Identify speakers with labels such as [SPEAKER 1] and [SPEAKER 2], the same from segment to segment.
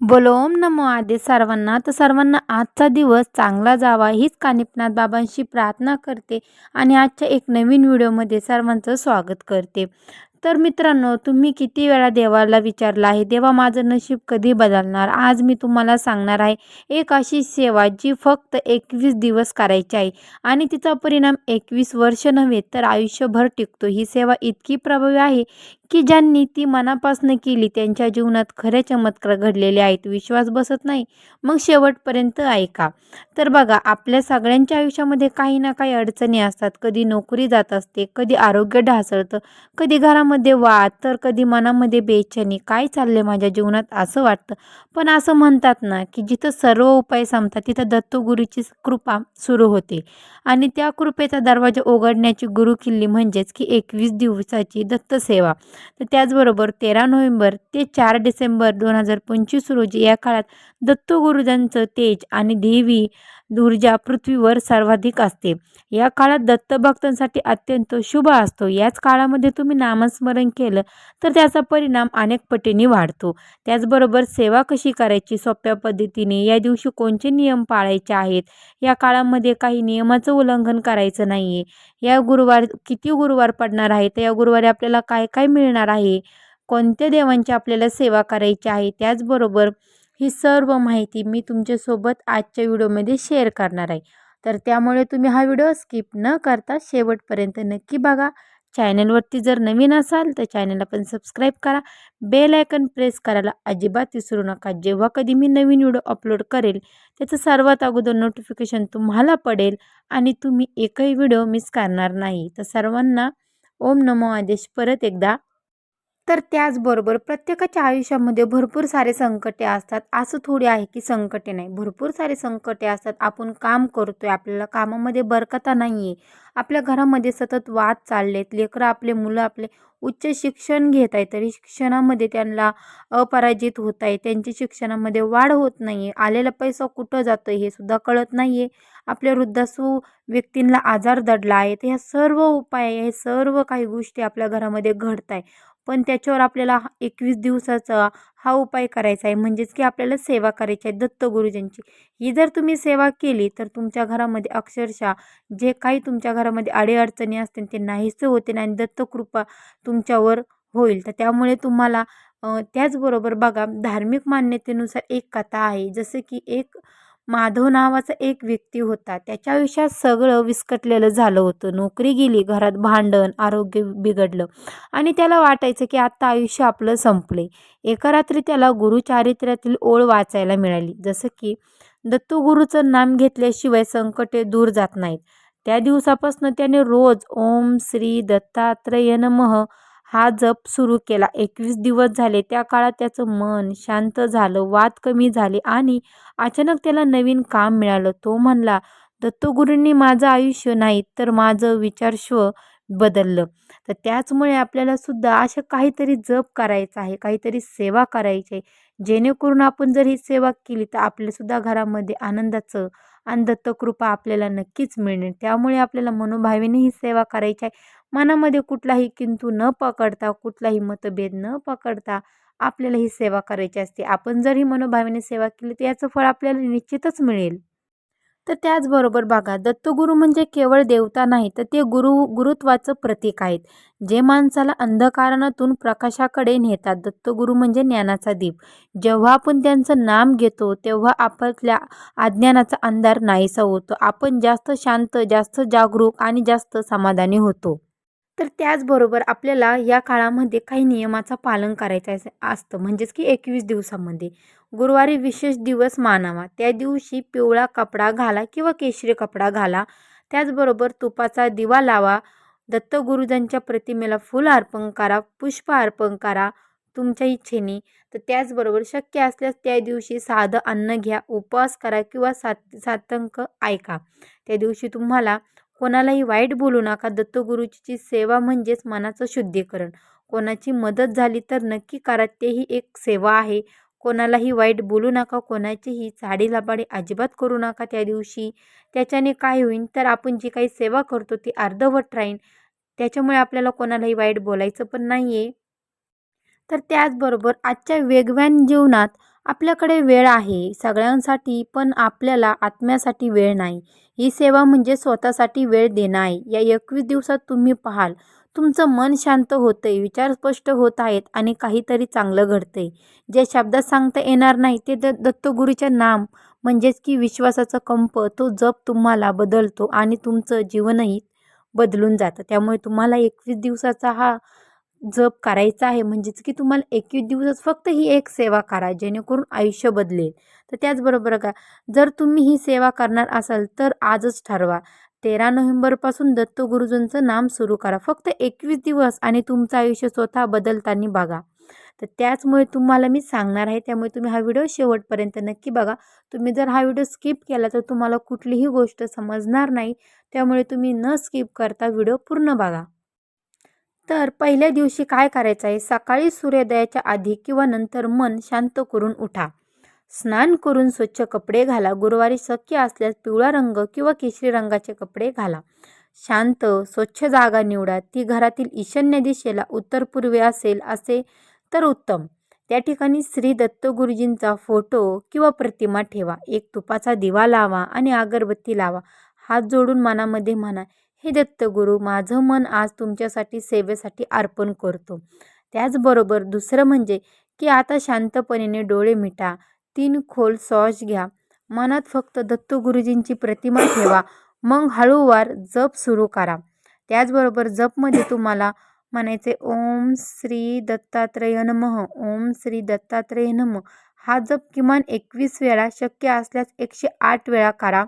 [SPEAKER 1] बोलोम ओम नमो आदे सर्वांना. तर सर्वांना आजचा दिवस चांगला जावा हीच कानिपनाथ बाबांशी प्रार्थना करते आणि आजच्या एक नवीन व्हिडिओमध्ये सर्वांचं स्वागत करते. तर मित्रांनो तुम्ही किती वेळा देवाला विचारलं आहे? देवा माझं नशीब कधी बदलणार? आज मी तुम्हाला सांगणार आहे एक अशी सेवा जी फक्त एकवीस दिवस करायची आहे आणि तिचा परिणाम एकवीस वर्ष नव्हे तर आयुष्यभर टिकतो. ही सेवा इतकी प्रभावी आहे की ज्यांनी ती मनापासून केली त्यांच्या जीवनात खरे चमत्कार घडलेले आहेत. विश्वास बसत नाही. मग शेवटपर्यंत ऐका. तर बघा आपल्या सगळ्यांच्या आयुष्यामध्ये काही ना काही अडचणी असतात. कधी नोकरी जात असते कधी आरोग्य ढासळतं कधी घरामध्ये वाद तर कधी मनामध्ये बेचैनी काय चालले माझ्या जीवनात? असं वाटतं. पण असं म्हणतात ना की जिथं सर्व उपाय संपतात तिथं दत्तगुरूची कृपा सुरू होते. आणि त्या कृपेचा दरवाजा उघडण्याची गुरुकिल्ली म्हणजेच की एकवीस दिवसाची दत्तसेवा. तर त्याचबरोबर तेरा नोव्हेंबर ते चार डिसेंबर दोन हजार पंचवीस रोजी या काळात दत्तगुरुजांचं तेज आणि देवी ऊर्जा पृथ्वीवर सर्वाधिक असते. या काळात दत्तभक्तांसाठी अत्यंत शुभ असतो. याच काळामध्ये तुम्ही नामस्मरण केलं तर त्याचा परिणाम अनेक पटीने वाढतो. त्याचबरोबर सेवा कशी करायची सोप्या पद्धतीने या दिवशी कोणते नियम पाळायचे आहेत? या काळामध्ये काही नियमाचं उल्लंघन करायचं नाही आहे या गुरुवार किती गुरुवार पडणार आहे या गुरुवारी आपल्याला काय काय मिळणार आहे? कोणत्या देवांची आपल्याला सेवा करायची आहे? त्याचबरोबर ही सर्व माहिती मी तुमच्यासोबत आजच्या व्हिडिओमध्ये शेअर करणार आहे. तर त्यामुळे तुम्ही हा व्हिडिओ स्किप न करता शेवटपर्यंत नक्की बघा. चॅनलवरती जर नवीन असाल तर चॅनलला पण सबस्क्राईब करा. बेल आयकन प्रेस करायला अजिबात विसरू नका. जेव्हा कधी मी नवीन व्हिडिओ अपलोड करेल त्याचं सर्वात अगोदर नोटिफिकेशन तुम्हाला पडेल आणि तुम्ही एकही व्हिडिओ मिस करणार नाही. तर सर्वांना ओम नमो आदेश. परत एकदा तर त्याचबरोबर प्रत्येकाच्या आयुष्यामध्ये भरपूर सारे संकटे असतात. असं थोडी आहे की संकटे नाही. भरपूर सारे संकटे असतात. आपण काम करतोय. आपल्याला कामामध्ये बरकता नाही आहे आपल्या घरामध्ये सतत वाद चाललेत. लेकरं आपले मुलं आपले उच्च शिक्षण घेत आहे तरी शिक्षणामध्ये त्यांना अपराजित होत आहे. त्यांच्या शिक्षणामध्ये वाढ होत नाही आहे आलेला पैसा कुठं जातो हे सुद्धा कळत नाही आहे आपल्या वृद्धासू व्यक्तींना आजार दडला आहे तर ह्या सर्व उपाय हे सर्व काही गोष्टी आपल्या घरामध्ये घडत आहे पण त्याच्यावर आपल्याला एकवीस दिवसाचा हा उपाय करायचा आहे. म्हणजेच की आपल्याला सेवा करायची आहे दत्त गुरुजींची ही जर तुम्ही सेवा केली तर तुमच्या घरामध्ये अक्षरशः जे काही तुमच्या घरामध्ये अडीअडचणी असतील ते नाहीसे होते आणि दत्तकृपा तुमच्यावर होईल. तर त्यामुळे तुम्हाला त्याचबरोबर बघा धार्मिक मान्यतेनुसार एक कथा आहे. जसं की एक माधव नावाचा एक व्यक्ती होता. त्याच्या आयुष्यात सगळं विस्कटलेलं झालं होतं. नोकरी गेली घरात भांडण आरोग्य बिघडलं आणि त्याला वाटायचं की आत्ता आयुष्य आपलं संपले. एका रात्री त्याला गुरुचारित्र्यातील ओळ वाचायला मिळाली. जसं की दत्तगुरूचं नाम घेतल्याशिवाय संकटे दूर जात नाहीत. त्या दिवसापासून त्याने रोज ओम श्री दत्तात्रय नमः हा जप सुरू केला. एकवीस दिवस झाले. त्या काळात त्याचं मन शांत झालं वाद कमी झाले आणि अचानक त्याला नवीन काम मिळालं. तो म्हणला दत्तगुरूंनी माझं आयुष्य नाही तर माझं विचारश्व बदललं. तर त्याचमुळे आपल्याला सुद्धा अशा काहीतरी जप करायचं आहे काहीतरी सेवा करायची आहे. जेणेकरून आपण जर ही सेवा केली तर आपल्यासुद्धा घरामध्ये आनंदाचं आणि दत्तकृपा आपल्याला नक्कीच मिळणार त्यामुळे आपल्याला मनोभावेने ही सेवा करायची आहे. मनामध्ये कुठलाही किंतू न पकडता कुठलाही मतभेद न पकडता आपल्याला ही सेवा करायची असते. आपण जर ही मनोभावाने सेवा केली तर याचं फळ आपल्याला निश्चितच मिळेल. तर त्याचबरोबर बघा दत्तगुरू म्हणजे केवळ देवता नाही तर ते गुरु गुरुत्वाचं प्रतीक आहेत. जे माणसाला अंधकारातून प्रकाशाकडे नेतात. दत्तगुरू म्हणजे ज्ञानाचा दीप. जेव्हा आपण त्यांचं नाम घेतो तेव्हा आपल्या अज्ञानाचा अंधार नाहीसा होतो. आपण जास्त शांत जास्त जागरूक आणि जास्त समाधानी होतो. तर त्याचबरोबर आपल्याला या काळामध्ये काही नियमाचं पालन करायचं असतं. म्हणजेच की एकवीस दिवसामध्ये. गुरुवारी विशेष दिवस मानावा. त्या दिवशी पिवळा कपडा घाला किंवा केशरी कपडा घाला. त्याचबरोबर तुपाचा दिवा लावा. दत्तगुरुजांच्या प्रतिमेला फुल अर्पण करा. पुष्प अर्पण करा. तुमच्या इच्छेने. तर त्याचबरोबर शक्य असल्यास त्या दिवशी साधं अन्न घ्या. उपवास करा किंवा सात सातंक ऐका. त्या दिवशी तुम्हाला कोणालाही वाईट बोलू नका. दत्तगुरूची सेवा म्हणजेच मनाचं शुद्धीकरण. कोणाची मदत झाली तर नक्की करा. तेही एक सेवा आहे. कोणालाही वाईट बोलू नका. कोणाचीही चाडी लापाडी अजिबात करू नका त्या दिवशी. त्याच्याने काय होईल तर आपण जी काही सेवा करतो ती अर्धवट राहीन. त्याच्यामुळे आपल्याला कोणालाही वाईट बोलायचं पण नाही आहे तर त्याचबरोबर आजच्या वेगवान जीवनात आपल्याकडे वेळ आहे सगळ्यांसाठी पण आपल्याला आत्म्यासाठी वेळ नाही. ही सेवा म्हणजे स्वतःसाठी वेळ देणं आहे. या एकवीस दिवसात तुम्ही पाहाल तुमचं मन शांत होतंय विचार स्पष्ट होत आहेत आणि काहीतरी चांगलं घडतंय. जे शब्दात सांगता येणार नाही ते द दत्तगुरूचे नाम म्हणजेच की विश्वासाचा कंप तो जप तुम्हाला बदलतो आणि तुमचं जीवनही बदलून जातं. त्यामुळे तुम्हाला एकवीस दिवसाचा हा जप करायचा आहे. म्हणजेच की तुम्हाला एकवीस दिवसच फक्त ही एक सेवा करा जेणेकरून आयुष्य बदलेल. तर त्याचबरोबर का जर तुम्ही ही सेवा करणार असाल तर आजच ठरवा. तेरा नोव्हेंबरपासून दत्त दत्तगुरुजींचं नाम सुरू करा. फक्त एकवीस दिवस आणि तुमचं आयुष्य स्वतः बदलताना बघा. तर त्याचमुळे तुम्हाला मी सांगणार आहे त्यामुळे तुम्ही हा व्हिडिओ शेवटपर्यंत नक्की बघा. तुम्ही जर हा व्हिडिओ स्किप केला तर तुम्हाला कुठलीही गोष्ट समजणार नाही. त्यामुळे तुम्ही न स्किप करता व्हिडिओ पूर्ण बघा. तर पहिल्या दिवशी काय करायचं आहे सकाळी सूर्योदयाच्या आधी किंवा नंतर मन शांत करून उठा. स्नान करून स्वच्छ कपडे घाला. गुरुवारी शक्य असल्यास पिवळा रंग किंवा केशरी रंगाचे कपडे घाला. शांत स्वच्छ जागा निवडा. ती घरातील ईशान्य दिशेला उत्तरपूर्वी असेल असे तर उत्तम. त्या ठिकाणी श्री दत्त गुरुजींचा फोटो किंवा प्रतिमा ठेवा. एक तुपाचा दिवा लावा आणि अगरबत्ती लावा. हात जोडून मनामध्ये म्हणा हे दत्तगुरू माझं मन आज तुमच्यासाठी सेवेसाठी अर्पण करतो. त्याचबरोबर दुसरं म्हणजे की आता शांतपणे डोळे मिटा तीन खोल श्वास घ्या. मनात फक्त दत्तगुरुजींची प्रतिमा ठेवा. मग हळूवार जप सुरू करा. त्याचबरोबर जपमध्ये तुम्हाला म्हणायचे ओम श्री दत्तात्रय नमः ओम श्री दत्तात्रय नमः. हा जप किमान एकवीस वेळा शक्य असल्यास एकशे आठ वेळा करा.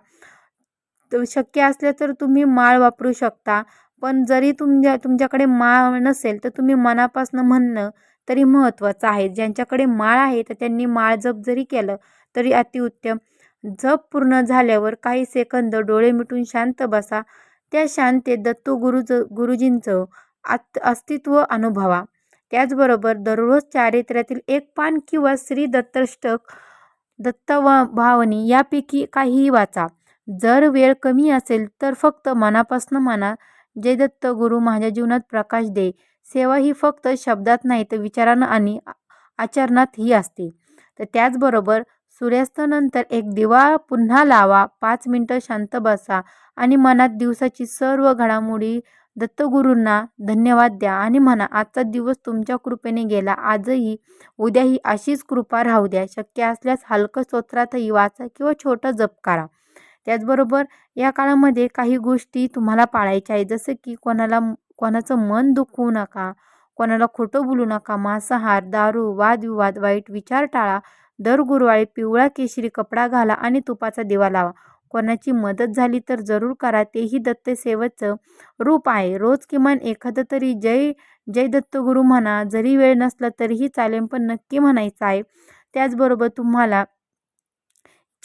[SPEAKER 1] शक्य असले तर तुम्ही माळ वापरू शकता. पण जरी तुमच्या तुमच्याकडे माळ नसेल तर तुम्ही मनापासून म्हणणं तरी महत्त्वाचं आहे. ज्यांच्याकडे माळ आहे तर त्यांनी माळ जप जरी केलं तरी अतिउत्तम. जप पूर्ण झाल्यावर काही सेकंद डोळे मिटून शांत बसा. त्या शांतेत दत्तो गुरुज गुरुजींचं आत अस्तित्व अनुभवा. त्याचबरोबर दररोज चारित्र्यातील एक पान किंवा श्री दत्तष्टक दत्तवा भावनी यापैकी काहीही वाचा. जर वेळ कमी असेल तर फक्त मनापासून म्हणा जय दत्त गुरु माझ्या जीवनात प्रकाश दे. सेवा ही फक्त शब्दात नाही तर विचारानं आणि आचरणात ही असते. तर त्याचबरोबर सूर्यास्तानंतर एक दिवा पुन्हा लावा. पाच मिनटं शांत बसा आणि मनात दिवसाची सर्व घडामोडी दत्तगुरूंना धन्यवाद द्या आणि म्हणा आजचा दिवस तुमच्या कृपेने गेला. आजही उद्याही अशीच कृपा राहू द्या. शक्य असल्यास हलकं स्तोत्रातही वाचा किंवा छोटं जप करा. त्याचबरोबर या काळामध्ये काही गोष्टी तुम्हाला पाळायच्या आहे जसं की कोणाला कोणाचं मन दुखवू नका कोणाला खोटं बोलू नका. मांसाहार दारू वादविवाद वाईट विचार टाळा. दर गुरुवारी पिवळा केशरी कपडा घाला आणि तुपाचा दिवा लावा. कोणाची मदत झाली तर जरूर करा. तेही दत्तसेवेचं रूप आहे. रोज किमान एखादं तरी जय जय दत्तगुरु म्हणा. जरी वेळ नसला तरीही चालेल पण नक्की म्हणायचं आहे. त्याचबरोबर तुम्हाला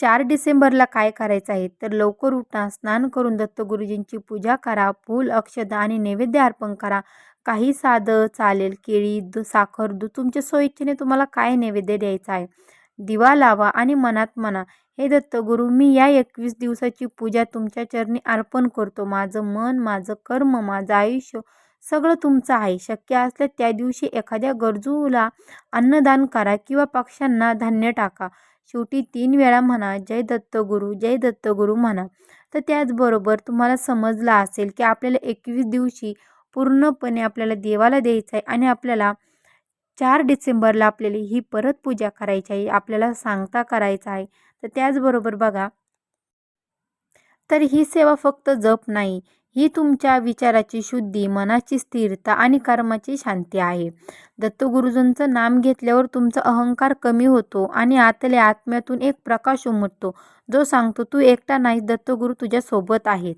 [SPEAKER 1] चार डिसेंबरला काय करायचं आहे? तर लवकर उठा स्नान करून दत्तगुरुजींची पूजा करा फूल अक्षदा आणि नैवेद्य अर्पण करा. काही साधं चालेल केळी द साखर दूध तुमच्या सोयीच्छेने तुम्हाला काय नैवेद्य द्यायचं आहे? दिवा लावा आणि मनात म्हणा हे दत्तगुरु मी या एकवीस दिवसाची पूजा तुमच्या चरणी अर्पण करतो. माझं मन माझं कर्म माझं आयुष्य सगळं तुमचं आहे. शक्य असल्यास त्या दिवशी एखाद्या गरजूला अन्नदान करा किंवा पक्ष्यांना धान्य टाका. शेवटी तीन वेळा म्हणा जय दत्तगुरू जय दत्तगुरू म्हणा. तर त्याचबरोबर तुम्हाला समजलं असेल की आपल्याला एकवीस दिवशी पूर्णपणे आपल्याला देवाला द्यायचं आहे आणि आपल्याला चार डिसेंबरला आपल्याला ही परत पूजा करायची आहे आपल्याला सांगता करायचं आहे. तर त्याचबरोबर बघा तर ही सेवा फक्त जप नाही ही तुमच्या विचाराची शुद्धी मनाची स्थिरता आणि कर्माची शांती आहे. दत्तगुरुजूंचं नाम घेतल्यावर तुमचा अहंकार कमी होतो आणि आतल्या आत्म्यातून एक प्रकाश उमटतो जो सांगतो तू एकटा नाही दत्तगुरू तुझ्यासोबत आहेत.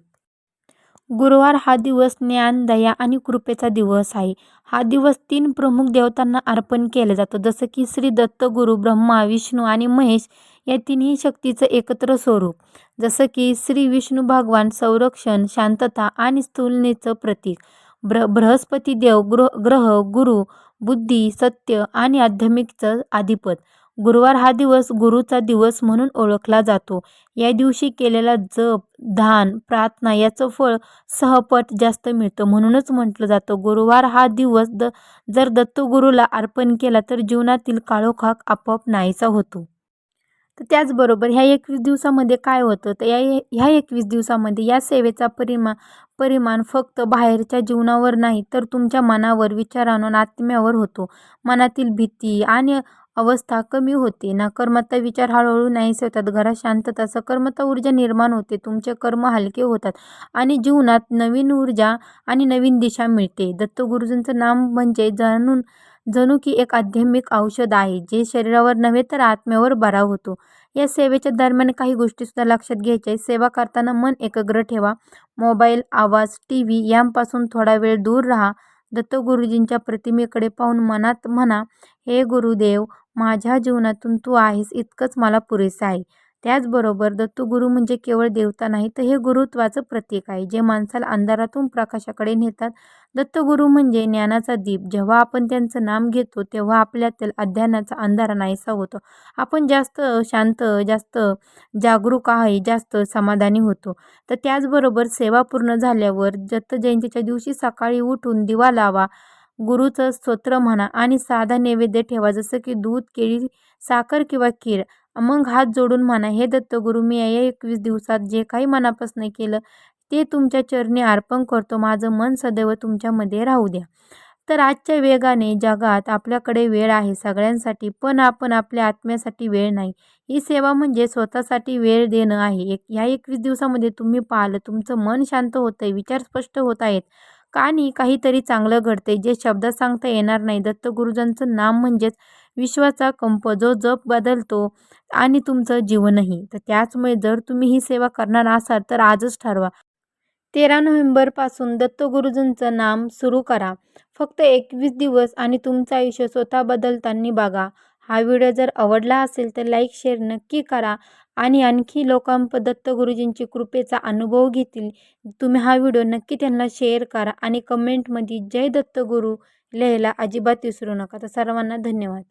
[SPEAKER 1] गुरुवार हा दिवस ज्ञान दया आणि कृपेचा दिवस आहे. हा दिवस तीन प्रमुख देवतांना अर्पण केला जातो जसं की श्री दत्तगुरू ब्रह्मा विष्णू आणि महेश. या तिन्ही शक्तीचं एकत्र स्वरूप. जसं की श्री विष्णू भगवान संरक्षण शांतता आणि स्थूलनेचं प्रतीक. ब्र बृहस्पती देव ग्रह ग्रह गुरु बुद्धी सत्य आणि आध्यात्मिकचं आधिपत. गुरुवार हा दिवस गुरुचा दिवस म्हणून ओळखला जातो. या दिवशी केलेला जप ध्यान प्रार्थना याचं फळ सहपट जास्त मिळतं म्हणूनच म्हटलं जातं. गुरुवार हा दिवस द जर दत्तगुरूला अर्पण केला तर जीवनातील काळोखाक आपोआप नाहीसा होतो. तर त्याचबरोबर ह्या एकवीस दिवसामध्ये काय होतं? तर या ह्या एकवीस दिवसामध्ये या सेवेचा परिमा परिमाण फक्त बाहेरच्या जीवनावर नाही तर तुमच्या मनावर विचारांवर आत्म्यावर होतो. मनातील भीती आणि अवस्था कमी होते. नकारात्मक विचार हळूहळू नाहीसे होतात. घरात शांतता सकर्मता ऊर्जा निर्माण होते. तुमचे कर्म हलके होतात आणि जीवनात नवीन ऊर्जा आणि नवीन दिशा मिळते. दत्तगुरुजींचं नाम म्हणजे जाणून जणू की एक आध्यात्मिक औषध आहे जे शरीरावर नव्हे तर आत्म्यावर बरा होतो. या सेवेच्या दरम्यान काही गोष्टीसुद्धा लक्षात घ्यायच्या सेवा करताना मन एकाग्र ठेवा. मोबाईल आवाज टी व्ही यांपासून थोडा वेळ दूर राहा. दत्तगुरुजींच्या प्रतिमेकडे पाहून मनात म्हणा हे गुरुदेव माझ्या जीवनातून तू आहेस इतकंच मला पुरेसं आहे. त्याचबरोबर दत्तगुरू म्हणजे केवळ देवता नाही तर हे गुरुत्वाचं प्रतीक आहे जे माणसाला अंधारातून प्रकाशाकडे नेतात. दत्तगुरू म्हणजे ज्ञानाचा दीप. जेव्हा आपण त्यांचं नाम घेतो तेव्हा आपल्यातील अध्ययनाचा अंधारा नाहीसा होतो. आपण जास्त शांत जास्त जागरूक आहे जास्त समाधानी होतो. तर त्याचबरोबर सेवा पूर्ण झाल्यावर दत्त जयंतीच्या दिवशी सकाळी उठून दिवा लावा गुरुचं स्तोत्र म्हणा आणि साधा नैवेद्य ठेवा. जसं की दूध केळी साखर किंवा खीर. मग हात जोडून म्हणा हे दत्तगुरू मी या एकवीस दिवसात जे काही मनापासून केलं ते तुमच्या चरणी अर्पण करतो. माझं मन सदैव तुमच्यामध्ये राहू द्या. तर आजच्या वेगाने जगात आपल्याकडे वेळ आहे सगळ्यांसाठी पण आपण आपल्या आत्म्यासाठी वेळ नाही. ही सेवा म्हणजे स्वतःसाठी वेळ देणं आहे. एक ह्या एकवीस दिवसामध्ये तुम्ही पाहिलं तुमचं मन शांत होतं आहे विचार स्पष्ट होत आहेत. का काहीतरी चांगलं घडते जे शब्द सांगता येणार नाही. दत्तगुरुजांचं नाम म्हणजेच विश्वाचा कंप जो जप बदलतो आणि तुमचं जीवनही. तर त्याचमुळे जर तुम्ही ही सेवा करणार असाल तर आजच ठरवा. तेरा नोव्हेंबरपासून दत्तगुरुजींचं नाम सुरू करा. फक्त एकवीस दिवस आणि तुमचं आयुष्य स्वतः बदलताना बघा. हा व्हिडिओ जर आवडला असेल तर लाईक शेअर नक्की करा आणि आणखी लोकांप दत्तगुरुजींची कृपेचा अनुभव घेतील. तुम्ही हा व्हिडिओ नक्की त्यांना शेअर करा आणि कमेंटमध्ये जय दत्तगुरू लिहायला अजिबात विसरू नका. तर सर्वांना धन्यवाद.